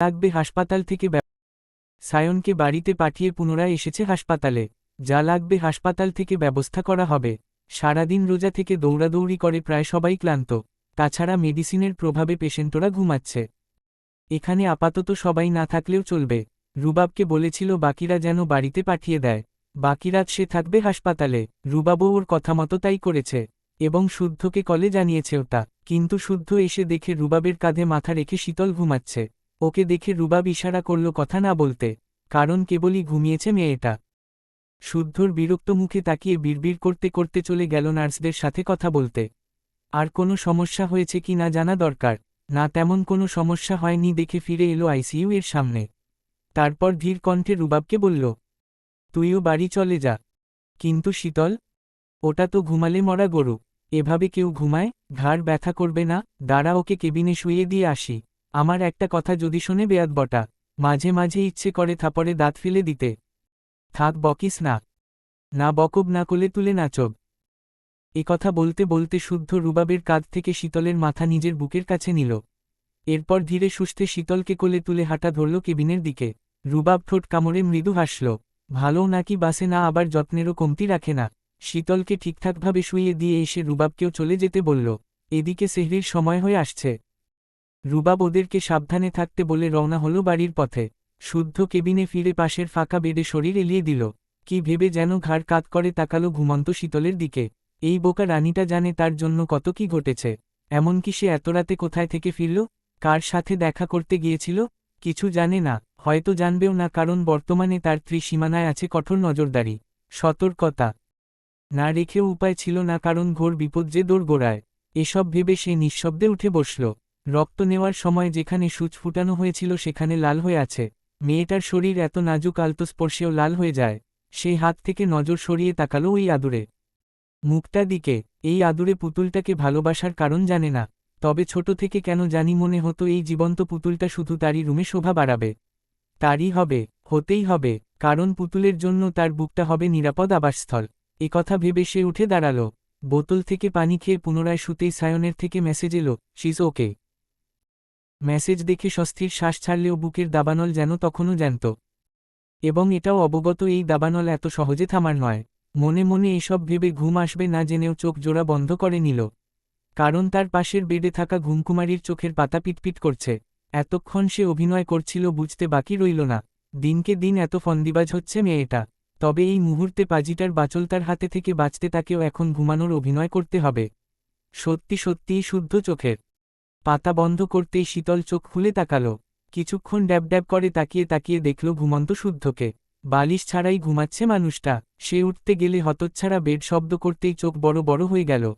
লাগবে হাসপাতাল থেকে সায়নকে বাড়িতে পাঠিয়ে পুনরায় এসেছে হাসপাতালে। যা লাগবে হাসপাতাল থেকে ব্যবস্থা করা হবে। সারাদিন রোজা থেকে দৌড়াদৌড়ি করে প্রায় সবাই ক্লান্ত। তাছাড়া মেডিসিনের প্রভাবে পেশেন্টরা ঘুমাচ্ছে। এখানে আপাতত সবাই না থাকলেও চলবে। রুবাবকে বলেছিল বাকিরা যেন বাড়িতে পাঠিয়ে দেয়। বাকিরাত সে থাকবে হাসপাতালে। রুবাবও ওর কথা মতো তাই করেছে। এবং শুদ্ধকে কলে জানিয়েছে ওটা। কিন্তু শুদ্ধ এসে দেখে রুবাবের কাঁধে মাথা রেখে শীতল ঘুমাচ্ছে। ওকে দেখে রুবাব ইশারা করল, কথা না বলতে, কারণ কেবলই ঘুমিয়েছে মেয়েটা। শুদ্ধর বিরক্ত মুখে তাকিয়ে বিড়বিড় করতে করতে চলে গেল নার্সদের সাথে কথা বলতে। আর কোনো সমস্যা হয়েছে কি না জানা দরকার, না তেমন কোনো সমস্যা হয়নি দেখে ফিরে এলো আইসিইউ এর সামনে। তারপর ধীর কণ্ঠে রুবাবকে বলল, তুইও বাড়ি চলে যা। কিন্তু শীতল, ওটা তো ঘুমালে মরা গরু, এভাবে কেউ ঘুমায়, ঘাড় ব্যথা করবে না, দাঁড়া ওকে কেবিনে শুয়ে দিয়ে আসি। আমার একটা কথা যদি শোনে বেয়াদ বটা, মাঝে মাঝে ইচ্ছে করে থাপড়ে দাঁত ফেলে দিতে। থাক বকিস না। না বকব, না কোলে তুলে নাচব। এ কথা বলতে বলতে শুদ্ধ রুবাবের কাঁধ থেকে শীতলের মাথা নিজের বুকের কাছে নিল। এরপর ধীরে সুস্থে শীতলকে কোলে তুলে হাঁটা ধরল কেবিনের দিকে। রুবাব ঠোঁট কামড়ে মৃদু হাসল। ভালো নাকি বাসে না আবার যত্নেরও কমতি রাখে না। শীতলকে ঠিকঠাকভাবে শুইয়ে দিয়ে এসে রুবাবকেও চলে যেতে বলল। এদিকে সেহরির সময় হয়ে আসছে। রুবাব ওদেরকে সাবধানে থাকতে বলে রওনা হলো বাড়ির পথে। শুদ্ধ কেবিনে ফিরে পাশের ফাঁকা বেডে শরীর এলিয়ে দিল। কি ভেবে যেন ঘাড় কাত করে তাকালো ঘুমন্ত শীতলের দিকে। এই বোকা রানীটা জানে তার জন্য কত কি ঘটেছে। এমনকি সে এত রাতে কোথায় থেকে ফিরল? কার সাথে দেখা করতে গিয়েছিল? কিছু জানে না, হয়তো জানবেও না কারণ বর্তমানে তার ত্রিসীমানায় আছে কঠোর নজরদারি। সতর্কতা। না রেখেও উপায় ছিল না কারণ ঘোর বিপদ যে দোরগোড়ায়। এসব ভেবে সে নিঃশব্দে উঠে বসল। রক্ত নেওয়ার সময় যেখানে সূচ ফুটানো হয়েছিল সেখানে লাল হয়ে আছে। মেয়েটার শরীর এত নাজুক আলতো স্পর্শেও লাল হয়ে যায়। সেই হাত থেকে নজর সরিয়ে তাকালো ওই আদুরে। মুখটা দিকে, এই আদুরে পুতুলটাকে ভালোবাসার কারণ জানে না। তবে ছোট থেকে কেন জানি মনে হতো এই জীবন্ত পুতুলটা শুধু তারই রুমে শোভা বাড়াবে। তারই হবে, হতেই হবে, কারণ পুতুলের জন্য তার বুকটা হবে নিরাপদ আবাসস্থল। কথা ভেবে সে উঠে দাঁড়াল। বোতল থেকে পানি খেয়ে পুনরায় শুতেই সায়নের থেকে মেসেজ এলো শিজ ওকে মেসেজ দেখে স্বস্তির শ্বাস ছাড়লেও বুকের দাবানল যেন তখনও জ্যান্ত। এবং এটাও অবগত এই দাবানল এত সহজে থামার নয়। মনে মনে এসব ভেবে ঘুম আসবে না জেনেও চোখ জোড়া বন্ধ করে নিল। কারণ তার পাশের বেডে থাকা ঘুমকুমারীর চোখের পাতা পিটপিট করছে। এতক্ষণ সে অভিনয় করছিল বুঝতে বাকি রইল না। দিনকে দিন এত ফন্দিবাজ হচ্ছে মেয়েটা তবে এই মুহূর্তে পাজিটার বাচল তার হাতে থেকে বাঁচতে তাকেও এখন ঘুমানোর অভিনয় করতে হবে। সত্যি সত্যিই শুদ্ধ চোখের। পাতা বন্ধ করতেই শীতল চোখ খুলে তাকাল। কিছুক্ষণ ড্যাব ড্যাব করে তাকিয়ে তাকিয়ে দেখল ঘুমন্ত শুদ্ধকে। বালিশ ছাড়াই ঘুমাচ্ছে মানুষটা। সে উঠতে গেলে হতচ্ছাড়া বেড শব্দ করতেই চোখ বড় বড় হয়ে গেল।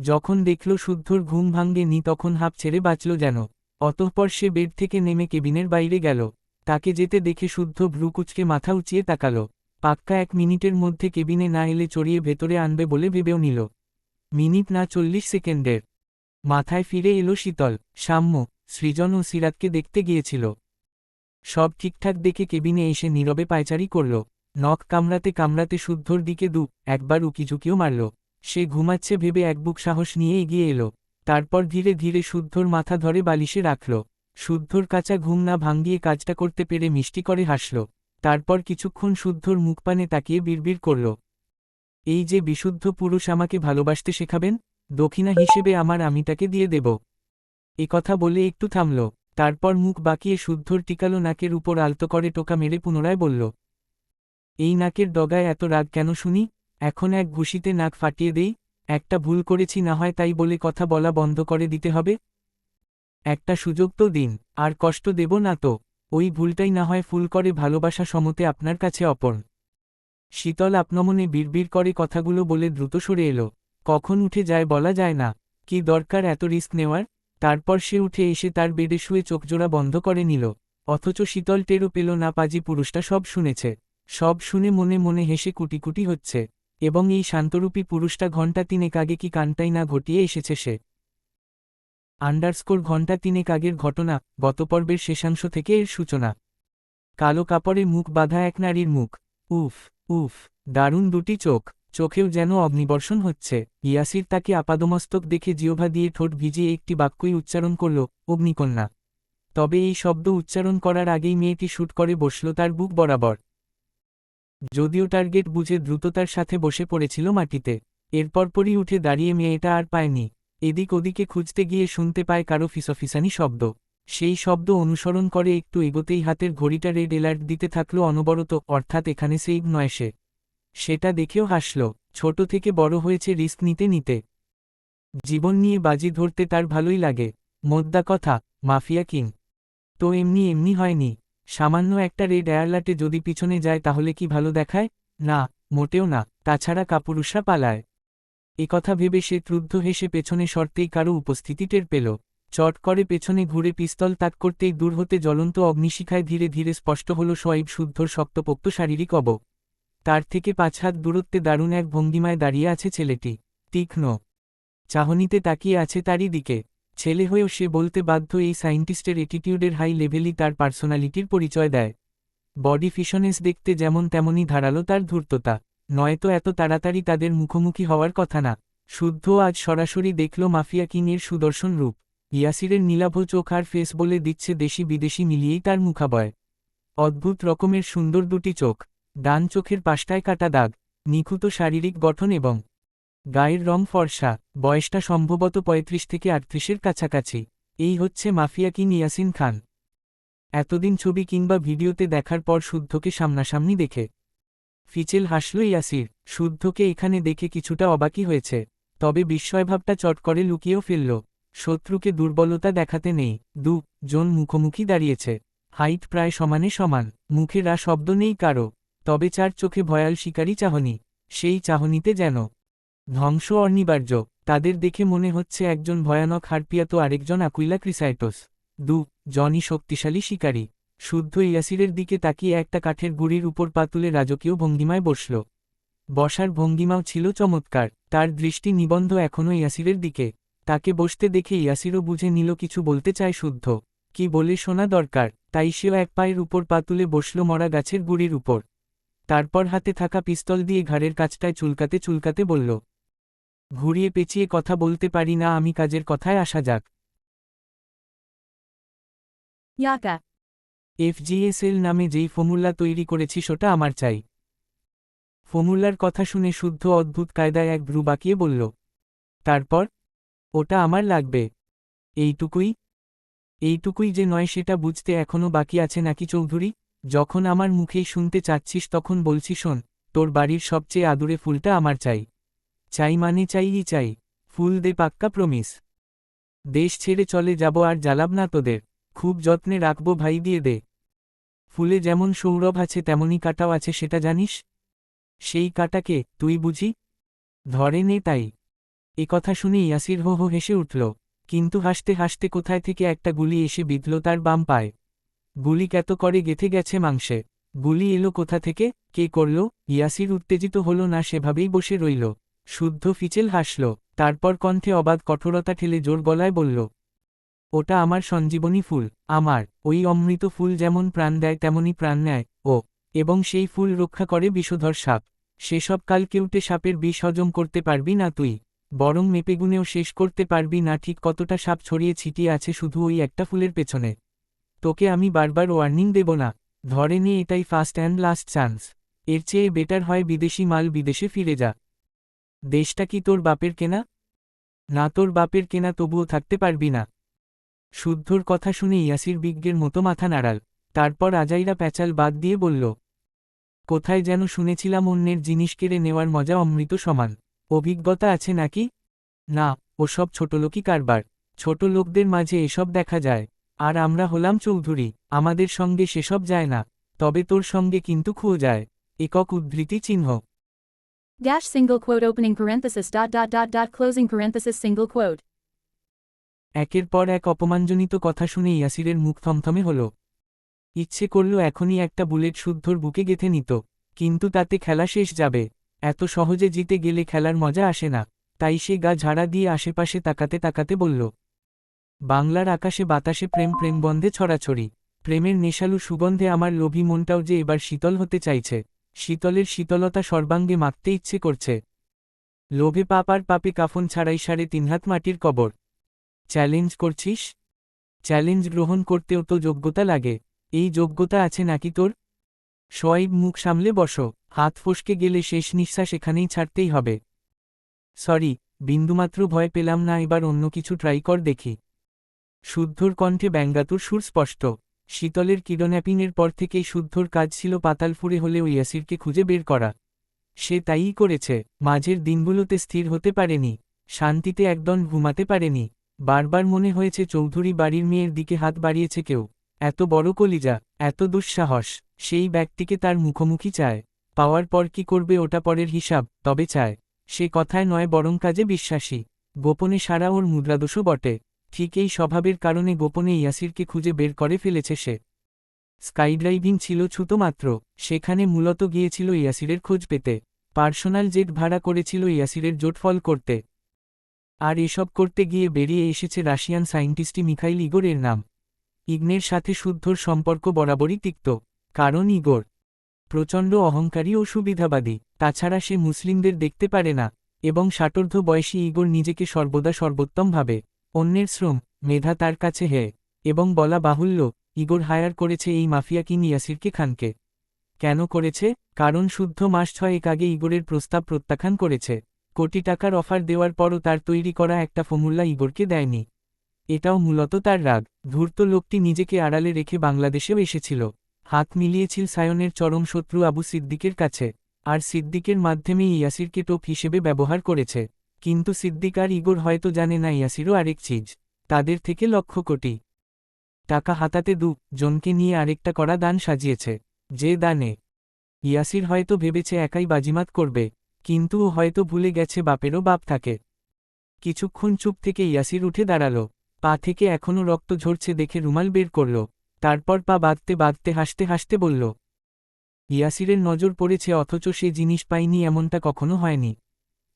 যখন দেখল শুদ্ধর ঘুম ভাঙ্গে নি তখন হাঁপ ছেড়ে বাঁচল যেন। অতঃপর সে বেড থেকে নেমে কেবিনের বাইরে গেল। তাকে যেতে দেখে শুদ্ধ ভ্রুকুচকে মাথা উঁচিয়ে তাকাল। পাক্কা এক মিনিটের মধ্যে কেবিনে না এলে চড়িয়ে ভেতরে আনবে বলে ভেবেও নিল। মিনিট না চল্লিশ সেকেন্ডের। মাথায় ফিরে এলো শীতল, সাম্য, সৃজন ও সিরাতকে দেখতে গিয়েছিল। সব ঠিকঠাক দেখে কেবিনে এসে নীরবে পায়চারি করল। নখ কামড়াতে কামড়াতে শুদ্ধর দিকে দু, একবার উকিঝুঁকিও মারল। সে ঘুমাচ্ছে ভেবে এক বুক সাহস নিয়ে এগিয়ে এলো। তারপর ধীরে ধীরে শুদ্ধর মাথা ধরে বালিশে রাখল। শুদ্ধর কাঁচা ঘুম না ভাঙ্গিয়ে কাজটা করতে পেরে মিষ্টি করে হাসল। তারপর কিছুক্ষণ শুদ্ধর মুখপানে তাকিয়ে বিড়বিড় করল। এই যে বিশুদ্ধ পুরুষ আমাকে ভালোবাসতে শেখাবেন? দক্ষিণা হিসেবে আমার আমিটাকে দিয়ে দেব। এ কথা বলে একটু থামল, তারপর মুখ বাঁকিয়ে শুদ্ধর টিকালো নাকের উপর আলতো করে টোকা মেরে পুনরায় বলল, এই নাকের ডগায় এত রাগ কেন শুনি? এখন এক ঘুষিতে নাক ফাটিয়ে দেই, একটা ভুল করেছি না হয় তাই বলে কথা বলা বন্ধ করে দিতে হবে? একটা সুযোগ তো দিন, আর কষ্ট দেব না তো, ওই ভুলটাই না হয় ফুল করে ভালোবাসা সমতে আপনার কাছে অপর। শীতল আপনমনে বিড়বিড় করে কথাগুলো বলে দ্রুত সরে এলো। কখন উঠে যায় বলা যায় না, কি দরকার এত রিস্ক নেওয়ার? তারপর সে উঠে এসে তার বেডে শুয়ে চোখজোড়া বন্ধ করে নিল, অথচ শীতল টেরও পেল না পাজি পুরুষটা সব শুনেছে, সব শুনে মনে মনে হেসে কুটিকুটি হচ্ছে, এবং এই শান্তরূপী পুরুষটা ঘণ্টা তিনেক আগে কি কানটাই না ঘটিয়ে এসেছে সে। আন্ডারস্কোর ঘণ্টা তিনেক আগের ঘটনা, গত পর্বের শেষাংশ থেকে এর সূচনা। কালো কাপড়ে মুখ বাঁধা এক নারীর মুখ, উফ উফ, দারুণ দুটি চোখ। চোখেও যেন অগ্নিবর্ষণ হচ্ছে। ইয়াসির তাকে আপাদমস্তক দেখে জিওভা দিয়ে ঠোঁট ভিজিয়ে একটি বাক্যই উচ্চারণ করল, অগ্নিকন্যা। তবে এই শব্দ উচ্চারণ করার আগেই মেয়েটি শুট করে বসল তার বুক বরাবর। যদিও টার্গেট বুঝে দ্রুততার সাথে বসে পড়েছিল মাটিতে এরপরপরই উঠে দাঁড়িয়ে মেয়েটা আর পায়নি। এদিক ওদিকে খুঁজতে গিয়ে শুনতে পায় কারও ফিসফিসানি শব্দ। সেই শব্দ অনুসরণ করে একটু এগোতেই হাতের ঘড়িটা রেড এলার্ট দিতে থাকল অনবরত, অর্থাৎ এখানে সেই নয় সে। সেটা দেখেও হাসল, ছোট থেকে বড় হয়েছে রিস্ক নিতে নিতে। জীবন নিয়ে বাজি ধরতে তার ভালোই লাগে, মোদ্দা কথা, মাফিয়া কিং। তো এমনি এমনি হয়নি, সামান্য একটা রেড অ্যালার্টে যদি পিছনে যায় তাহলে কি ভালো দেখায়? না, মোটেও না, তাছাড়া কাপুরুষরা পালায়। কথা ভেবে সে ক্রুদ্ধ হেসে পেছনে সরতেই কারও উপস্থিতি টের পেল। চট করে পেছনে ঘুরে পিস্তল তাক করতেই দূর হতে জ্বলন্ত অগ্নিশিখায় ধীরে ধীরে স্পষ্ট হল সোয়াইব শুদ্ধর শক্তপোক্ত শারীরিক অব তার থেকে পাঁচ হাত দূরত্বে দারুণ এক ভঙ্গিমায় দাঁড়িয়ে আছে ছেলেটি, তীক্ষ্ণ। চাহনিতে তাকিয়ে আছে তারই দিকে। ছেলে হয়েও সে বলতে বাধ্য এই সায়েন্টিস্টের অ্যাটিটিউডের হাই লেভেলই তার পার্সোনালিটির পরিচয় দেয়। বডি ফিশনেস দেখতে যেমন তেমনই ধারালো তার ধূর্ততা। নয়তো এত তাড়াতাড়ি তাদের মুখোমুখি হওয়ার কথা না। শুদ্ধ আজ সরাসরি দেখল মাফিয়া কিংয়ের সুদর্শন রূপ। ইয়াসিরের নীলাভ চোখ আর ফেস বলে দিচ্ছে দেশি বিদেশি মিলিয়েই তার মুখাবয়। অদ্ভুত রকমের সুন্দর দুটি চোখ। ডান চোখের পাশটায় কাটা দাগ, নিখুঁত শারীরিক গঠন এবং গায়ের রং ফর্সা, বয়সটা সম্ভবত পঁয়ত্রিশ থেকে আটত্রিশের কাছাকাছি। এই হচ্ছে মাফিয়া কিং ইয়াসিন খান। এতদিন ছবি কিংবা ভিডিওতে দেখার পর শুদ্ধকে সামনাসামনি দেখে। ফিচেল হাসল ইয়াসির, শুদ্ধকে এখানে দেখে কিছুটা অবাকি হয়েছে। তবে বিস্ময়ভাবটা চট করে লুকিয়েও ফেলল। শত্রুকে দুর্বলতা দেখাতে নেই, দু, জন মুখোমুখি দাঁড়িয়েছে। হাইট প্রায় সমানে সমান, মুখে রা শব্দ নেই কারও। তবে চার চোখে ভয়াল শিকারী চাহনি, সেই চাহনিতে যেন ধ্বংস অনিবার্য। তাদের দেখে মনে হচ্ছে একজন ভয়ানক হারপিয়া তো আরেকজন আকুইলা ক্রিসাইটোস। দু জনই শক্তিশালী শিকারী। শুদ্ধ ইয়াসিরের দিকে তাকিয়ে একটা কাঠের গুড়ির উপর পাতুলে রাজকীয় ভঙ্গিমায় বসল। বসার ভঙ্গিমাও ছিল চমৎকার। তার দৃষ্টি নিবন্ধ এখনও ইয়াসিরের দিকে। তাকে বসতে দেখে ইয়াসিরও বুঝে নিল কিছু বলতে চায় শুদ্ধ। কি বলে শোনা দরকার। তাই সেও এক পায়ের উপর পাতুলে বসল মরা গাছের গুড়ির উপর। তারপর হাতে থাকা পিস্তল দিয়ে ঘাড়ের কাছটায় চুলকাতে চুলকাতে বলল ঘুরিয়ে পেঁচিয়ে কথা বলতে পারি না আমি কাজের কথায় আসা যাক। Yaka. এফজিএসএল নামে যেই ফমুল্লা তৈরি করেছি সেটা আমার চাই। ফর্মুলার কথা শুনে শুদ্ধ অদ্ভুত কায়দায় এক ভ্রু বাঁকিয়ে বলল তারপর? ওটা আমার লাগবে। এইটুকুই? এইটুকুই যে নয় সেটা বুঝতে এখনও বাকি আছে নাকি চৌধুরী? যখন আমার মুখেই শুনতে চাচ্ছিস তখন বলছি শোন, তোর বাড়ির সবচেয়ে আদুরে ফুলটা আমার চাই। চাই মানে চাইই চাই, ফুল দে পাক্কা প্রমিস দেশ ছেড়ে চলে যাব আর জ্বালাব না তোদের, খুব যত্নে রাখব ভাই দিয়ে দে। ফুলে যেমন সৌরভ আছে তেমনই কাটাও আছে সেটা জানিস? সেই কাটাকে তুই বুঝি? ধরে নে তাই। এ কথা শুনে ইয়াসির হো হো হেসে উঠল, কিন্তু হাসতে হাসতে কোথায় থেকে একটা গুলি এসে বিঁধল তার বাম পায়। গুলি কত করে গেথে গেছে মাংসে। গুলি এলো কোথা থেকে, কে করল, ইয়াসির উত্তেজিত হল না সেভাবেই বসে রইল। শুদ্ধ ফিচেল হাসল, তারপর কণ্ঠে অবাধ কঠোরতা ঠেলে জোর গলায় বলল, ওটা আমার সঞ্জীবনী ফুল, আমার, ওই অমৃত ফুল যেমন প্রাণ দেয় তেমনই প্রাণ নেয়, ও, এবং সেই ফুল রক্ষা করে বিষধর সাপ। সেসব কাল কেউটে সাপের বিষ হজম করতে পারবি না তুই, বরং মেপেগুনেও শেষ করতে পারবি না ঠিক কতটা সাপ ছড়িয়ে ছিটিয়ে আছে শুধু ওই একটা ফুলের পেছনে। তোকে আমি বারবার ওয়ার্নিং দেব না। ধরে নিয়ে এটাই ফার্স্ট অ্যান্ড লাস্ট চান্স এর চেয়ে বেটার হয় বিদেশি মাল বিদেশে ফিরে যা। দেশটা কি তোর বাপের কেনা? না, তোর বাপের কেনা তবুও থাকতে পারবি না। শুদ্ধর কথা শুনে ইয়াসির বিজ্ঞের মতো মাথা নাড়াল। তারপর আজাইরা প্যাচাল বাদ দিয়ে বলল, কোথায় যেন শুনেছিলাম অন্যের জিনিস কেড়ে নেওয়ার মজা অমৃত সমান। অভিজ্ঞতা আছে নাকি? না, ওসব ছোটলোকই কারবার। ছোট লোকদের মাঝে এসব দেখা যায়। আর আমরা হলাম চৌধুরী আমাদের সঙ্গে সেসব যায় না তবে তোর সঙ্গে কিন্তু খুঁজো যায়। একক উদ্ধৃতি চিহ্ন। Dash single quote opening parenthesis dot dot dot dot closing parenthesis single quote. একের পর এক অপমানজনিত কথা শুনে ইয়াসিরের মুখ থমথমে হল। ইচ্ছে করল এখনই একটা বুলেট শুদ্ধর বুকে গেথে নিত কিন্তু তাতে খেলা শেষ যাবে। এত সহজে জিতে গেলে খেলার মজা আসে না তাই সে গা ঝাড়া দিয়ে আশেপাশে তাকাতে তাকাতে বলল বাংলার আকাশে বাতাসে প্রেম প্রেম বন্ধে ছড়াছড়ি। প্রেমের নেশালু সুগন্ধে আমার লোভী মনটাও যে এবার শীতল হতে চাইছে। শীতলের শীতলতা সর্বাঙ্গে মাখতে ইচ্ছে করছে। লোভে পাপ আর পাপে কাফন ছাড়াই সাড়ে তিনহাত মাটির কবর। চ্যালেঞ্জ করছিস? চ্যালেঞ্জ গ্রহণ করতেও তো যোগ্যতা লাগে। এই যোগ্যতা আছে নাকি তোর? সোয়াইব মুখ সামলে বসো। হাত ফসকে গেলে শেষ নিঃশ্বাস এখানেই ছাড়তেই হবে। সরি, বিন্দুমাত্র ভয় পেলাম না, এবার অন্য কিছু ট্রাই কর দেখি। শুদ্ধর কণ্ঠে ব্যঙ্গাতুর সুর স্পষ্ট। শীতলের কিডন্যাপিংয়ের পর থেকেই শুদ্ধর কাজ ছিল পাতাল ফুরে হলেও ইয়াসিরকে খুঁজে বের করা। সে তাইই করেছে, মাঝের দিনগুলোতে স্থির হতে পারেনি, শান্তিতে একদম ঘুমাতে পারেনি। বারবার মনে হয়েছে চৌধুরী বাড়ির মেয়ের দিকে হাত বাড়িয়েছে কেউ। এত বড় কলিজা, এত দুঃসাহস, সেই ব্যক্তিকে তার মুখোমুখি চায়। পাওয়ার পর কি করবে ওটা পরের হিসাব, তবে চায়। সে কথায় নয় বরং কাজে বিশ্বাসী। গোপনে সারা ওর মুদ্রাদোষও বটে। ঠিক এই স্বভাবের কারণে গোপনে ইয়াসিরকে খুঁজে বের করে ফেলেছে সে। স্কাইড্রাইভিং ছিল ছুতো মাত্র সেখানে মূলত গিয়েছিল ইয়াসিরের খোঁজ পেতে। পার্সোনাল জেট ভাড়া করেছিল ইয়াসিরের জোটফল করতে। আর এসব করতে গিয়ে বেরিয়ে এসেছে রাশিয়ান সায়েন্টিস্টি মিখাইল ইগোরের নাম। ইগনের সাথে শুদ্ধর সম্পর্ক বরাবরই তিক্ত, কারণ ইগোর প্রচণ্ড অহংকারী ও সুবিধাবাদী। তাছাড়া সে মুসলিমদের দেখতে পারে না, এবং ষাটোর্ধ বয়সী ইগোর নিজেকে সর্বদা সর্বোত্তম ভাবে অন্যের শ্রম, মেধা তার কাছে হে, এবং বলা বাহুল্য, ইগোর হায়ার করেছে এই মাফিয়া কিং ইয়াসিরকে খানকে। কেন করেছে? কারণ শুদ্ধ মাস ছয়েক আগে ইগোরের প্রস্তাব প্রত্যাখ্যান করেছে। কোটি টাকার অফার দেওয়ার পরও তার তৈরি করা একটা ফমুল্লা ইগোরকে দেয়নি। এটাও মূলত তার রাগ, ধূর্ত লোকটি নিজেকে আড়ালে রেখে বাংলাদেশেও এসেছিল। হাত মিলিয়েছিল সায়নের চরম শত্রু আবু সিদ্দিকের কাছে, আর সিদ্দিকের মাধ্যমেই ইয়াসিরকে টোপ হিসেবে ব্যবহার করেছে। কিন্তু সিদ্দিক আর ইগোর হয়তো জানে না ইয়াসিরও আরেক চিজ, তাদের থেকে লক্ষ কোটি। টাকা হাতাতে দু, জনকে নিয়ে আরেকটা করা দান সাজিয়েছে, যে দানে। ইয়াসির হয়তো ভেবেছে একাই বাজিমাত করবে, কিন্তু ও হয়তো ভুলে গেছে বাপেরও বাপ থাকে। কিছুক্ষণ চুপ থেকে ইয়াসির উঠে দাঁড়াল, পা থেকে এখনও রক্ত ঝরছে দেখে রুমাল বের করল, তারপর পা বাঁধতে বাঁধতে হাসতে হাসতে বলল, ইয়াসিরের নজর পড়েছে অথচ সে জিনিস পাইনি এমনটা কখনো হয়নি।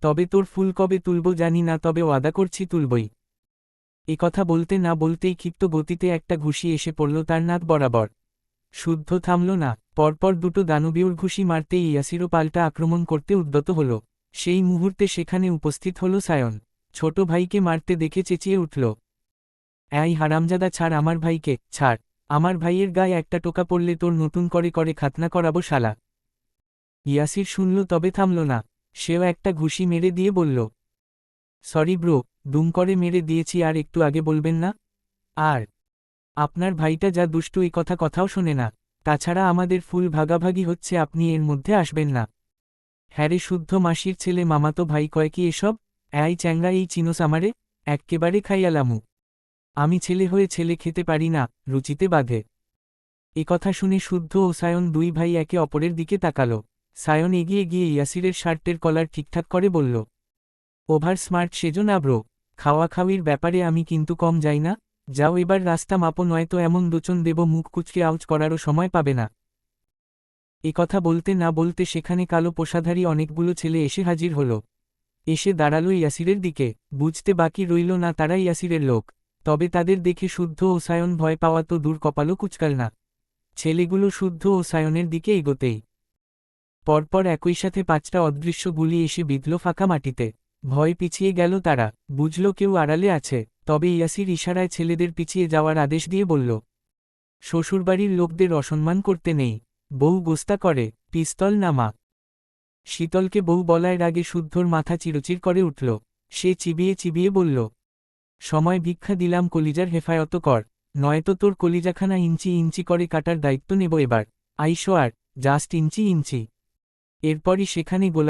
তবে তোর ফুল কবে তুলব জানি না, তবে ওয়াদা করছি তুলবই। এ কথা বলতে না বলতেই ক্ষিপ্ত গতিতে একটা ঘুষি এসে পড়ল তার নাক বরাবর। শুদ্ধ থামল না, পরপর দুটো দানবীয়র ঘুষি মারতেই ইয়াসিরও পাল্টা আক্রমণ করতে উদ্যত হল। সেই মুহূর্তে সেখানে উপস্থিত হল সায়ন। ছোট ভাইকে মারতে দেখে চেঁচিয়ে উঠল। এই হারামজাদা, ছাড় আমার ভাইকে, ছাড়। আমার ভাইয়ের গায়ে একটা টোকা পড়লে তোর নতুন করে করে খাতনা করাবো শালা ইয়াসির শুনল তবে থামল না। সেও একটা ঘুষি মেরে দিয়ে বলল, সরি ব্রো, দুম করে মেরে দিয়েছি, আর একটু আগে বলবেন না? আর, আপনার ভাইটা যা দুষ্টু, এই কথা কথাও শোনে না। তাছাড়া আমাদের ফুল ভাগাভাগি হচ্ছে, আপনি এর মধ্যে আসবেন না। হ্যারে শুদ্ধ মাসির ছেলে, মামাতো ভাই, কয় কি এসব? এই চ্যাংরা এই চিনোস আমারে, এক্কেবারে খাইয়ালামু। আমি ছেলে হয়ে ছেলে খেতে পারি না, রুচিতে বাঁধে। এ কথা শুনে শুদ্ধ ও সায়ন দুই ভাই একে অপরের দিকে তাকাল। সায়ন এগিয়ে গিয়ে ইয়াসিরের শার্টের কলার ঠিকঠাক করে বলল, ওভার স্মার্ট সেজো না ব্রো, খাওয়া খাওয়ির ব্যাপারে আমি কিন্তু কম যাই না, যাও এবার রাস্তা মাপো নয়তো এমন দোচন দেব মুখ কুচকে আউচ করারও সময় পাবে না। এ কথা বলতে না বলতে সেখানে কালো পোষাধারী অনেকগুলো ছেলে এসে হাজির হল। এসে দাঁড়াল ইয়াসিরের দিকে, বুঝতে বাকি রইল না তারা ইয়াসিরের লোক, তবে তাদের দেখে শুদ্ধ ও সায়ন ভয় পাওয়া তো দূর কপালও কুচকাল না। ছেলেগুলো শুদ্ধ ও সায়নের দিকে এগোতেই পরপর একই সাথে পাঁচটা অদৃশ্য গুলি এসে বিঁধল ফাঁকা মাটিতে। ভয় পিছিয়ে গেল তারা। বুঝল কেউ আড়ালে আছে। তবে ইয়াসির ইশারায় ছেলেদের পিছিয়ে যাওয়ার আদেশ দিয়ে বলল, শ্বশুরবাড়ির লোকদের অসম্মান করতে নেই। বউ গোস্তা করে, পিস্তল নামা শীতলকে বউ বলায় রাগে শুদ্ধর মাথা চিরচির করে উঠল। সে চিবিয়ে চিবিয়ে বলল, সময় ভিক্ষা দিলাম, কলিজার হেফায়ত কর। নয়তো তোর কলিজাখানা ইঞ্চি ইঞ্চি করে কাটার দায়িত্ব নেব এবার। আইসো আর, জাস্ট ইঞ্চি ইঞ্চি। এরপরই সেখানে গোলা